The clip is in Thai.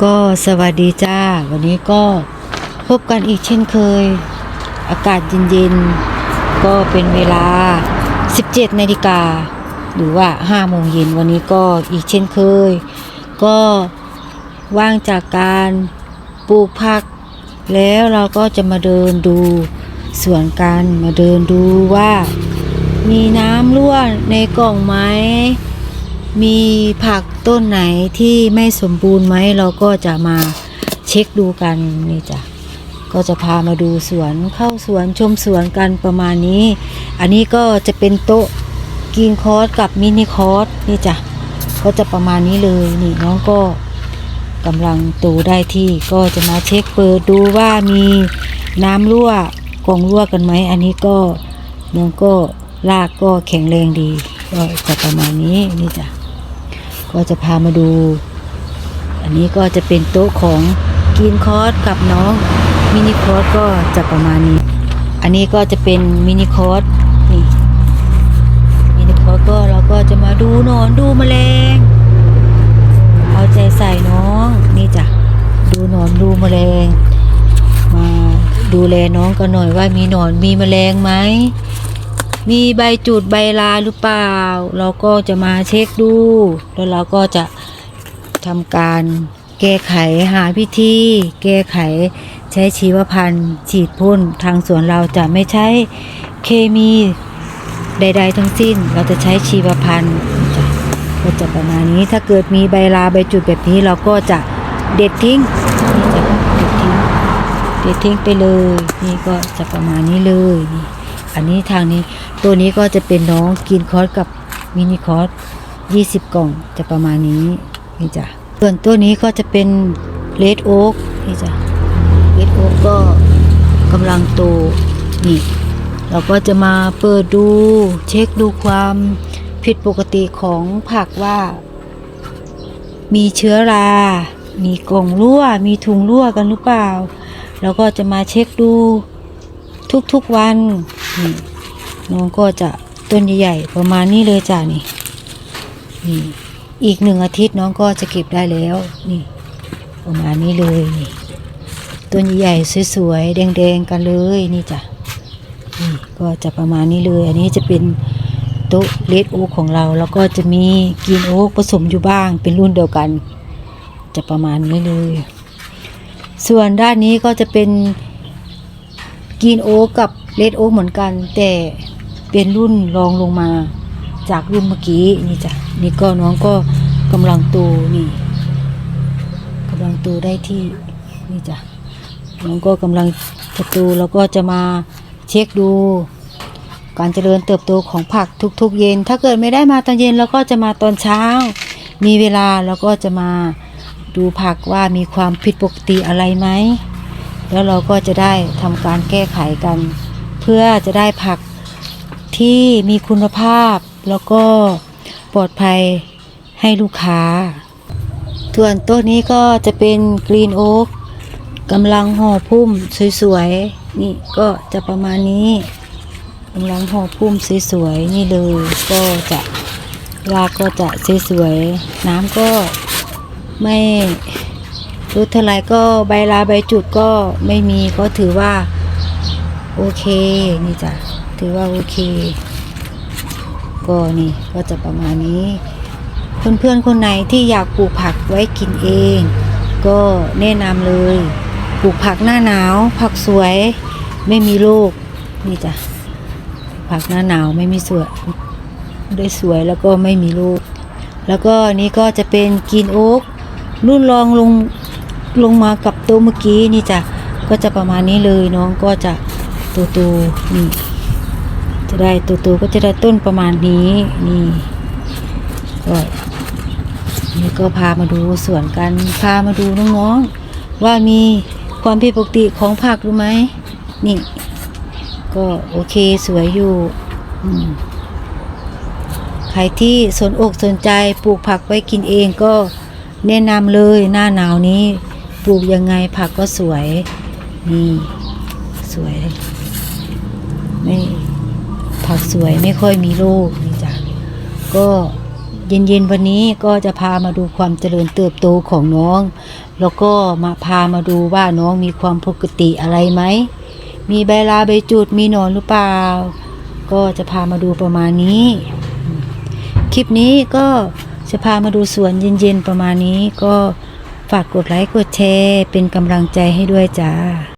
ก็สวัสดีจ้า วันนี้ก็พบกันอีกเช่นเคย อากาศเย็นๆ ก็เป็นเวลา 17นาฬิกาหรือว่า5โมงเย็นวันนี้ก็อีกเช่นเคย ก็ว่างจากการปลูกผัก แล้วเราก็จะมาเดินดูสวนกันมาเดินดูว่า มีน้ำรั่วในกล่องไหม มีผักต้นไหนที่ไม่สมบูรณ์ไหมเราก็จะมาเช็คดูกันนี่จ้ะก็จะพามาดูสวนเข้าสวนชมสวนกันประมาณนี้ อันนี้ก็จะเป็นโต๊ะกินคอร์สกับมินิคอร์สนี่จ้ะก็จะประมาณนี้เลยนี่น้องก็กำลังตูได้ที่ก็จะมาเช็คเปิดดูว่ามีน้ำรั่วกองรั่วกันไหมอันนี้ก็น้องก็ลากก็แข็งแรงดีก็จะประมาณนี้นี่จ้ะ ก็จะพามาดู อันนี้ก็จะเป็นโต๊ะของกินคอร์สกับน้องมินิคอร์สก็จะประมาณนี้ อันนี้ก็จะเป็นมินิคอร์สนี่มินิคอร์สก็เราก็จะมาดูนอนดูแมลง เอาใจใส่น้องนี่จ้ะดูนอนดูแมลง มาดูแลน้องกันหน่อยว่ามีหนอนมีแมลงไหม มีใบจุดใบลาหรือเปล่า เราก็จะมาเช็คดู แล้วเราก็จะทำการแก้ไขหาวิธี แก้ไขใช้ชีวพันธุ์ฉีดพ่นทางสวนเราจะไม่ใช้เคมีใด ๆ ทั้งสิ้น เราจะใช้ชีวพันธุ์ก็จะประมาณนี้ถ้าเกิดมีใบลาใบจุดแบบนี้เราก็จะเด็ดทิ้งนี่จะเด็ดทิ้งเด็ดทิ้งไปเลย นี่ก็จะประมาณนี้เลยนี่ อันนี้ทางนี้ตัวนี้ก็จะเป็นน้องกินคอร์สกับมินิคอร์ส20 กล่องจะประมาณนี้นี่จ้ะส่วนตัวนี้ก็จะเป็นเลดโอ๊กนี่จ้ะเลดโอ๊กก็กำลังโตนี่เราก็จะมาเปิดดูเช็คดูความผิดปกติของผักว่า มีเชื้อรา มีกล่องรั่ว มีถุงรั่วกันหรือเปล่า แล้วก็จะมาเช็คดูทุกๆวัน นี่น้องก็จะต้นใหญ่ๆประมาณนี้เลยจ้ะนี่นี่ อีกหนึ่งอาทิตย์น้องก็จะเก็บได้แล้ว นี่ ประมาณนี้เลยนี่ต้นใหญ่ๆสวยๆแดงๆกันเลยนี่จ้ะนี่ก็จะประมาณนี้เลย อันนี้จะเป็นโต๊ะเลดโอ๊กของเรา แล้วก็จะมีกรีนโอ๊กผสมอยู่บ้าง เป็นรุ่นเดียวกัน จะประมาณนี้เลย ส่วนด้านนี้ก็จะเป็นกรีนโอ๊กกับ เลดโอ๊กเหมือนกัน แต่เป็นรุ่นรองลงมาจากรุ่นเมื่อกี้นี่จ้ะนี่ก็น้องก็กำลังโตนี่กำลังโตได้ที่นี่จ้ะน้องก็กำลังจะโตแล้วก็จะมาเช็คดู การเจริญเติบโตของผักทุกๆ เย็น ถ้าเกิดไม่ได้มาตอนเย็นเราก็จะมาตอนเช้า มีเวลาเราก็จะมาดูผักว่ามีความผิดปกติอะไรไหมแล้วเราก็จะได้ทำการแก้ไขกัน เพื่อจะได้ผักที่มีคุณภาพ แล้วก็ปลอดภัยให้ลูกค้า ส่วนต้นนี้ก็จะเป็นกรีนโอ๊กกำลังห่อพุ่มสวยๆ นี่ก็จะประมาณนี้กำลังห่อพุ่มสวยๆ นี่เลยก็จะรากก็จะสวยๆ น้ำก็ไม่รู้เท่าไรก็ใบลาใบจุดก็ไม่มีก็ถือว่า โอเคนี่จ้ะถือว่าโอเค ก็นี่ก็จะประมาณนี้ เพื่อนๆคนไหนที่อยากปลูกผักไว้กินเอง ก็แนะนำเลยปลูกผักหน้าหนาว ผักสวยไม่มีโรคนี่จ้ะผักหน้าหนาวไม่มีสวยได้สวยแล้วก็ไม่มีโรคแล้วก็นี่ก็จะเป็นกินโอ๊กรุ่นรองลงลงมากับตัวเมื่อกี้นี่จ้ะก็จะประมาณนี้เลยน้องก็จะ ตัวโตๆนี่จะได้ตัวโตก็จะได้ต้นประมาณนี้นี่ก็นี่ก็พามาดูสวนกันพามาดูน้องๆว่ามีความผิดปกติของผักรือไหมนี่ ก็โอเคสวยอยู่ใครที่สนอกสนใจปลูกผักไว้กินเองก็แนะนำเลยหน้าหนาวนี้ ปลูกยังไงผักก็สวย นี่ สวยเลย ไม่ผักสวยไม่ค่อยมีโรคนี่จ้ะก็เย็นๆวันนี้ก็จะพามาดูความเจริญเติบโตของน้อง แล้วก็มาพามาดูว่าน้องมีความปกติอะไรไหม มีใบลาใบจุดมีหนอนหรือเปล่า ก็จะพามาดูประมาณนี้ คลิปนี้ก็จะพามาดูสวนเย็นๆประมาณนี้ก็ฝากกดไลค์กดแชร์เป็นกำลังใจให้ด้วยจ้า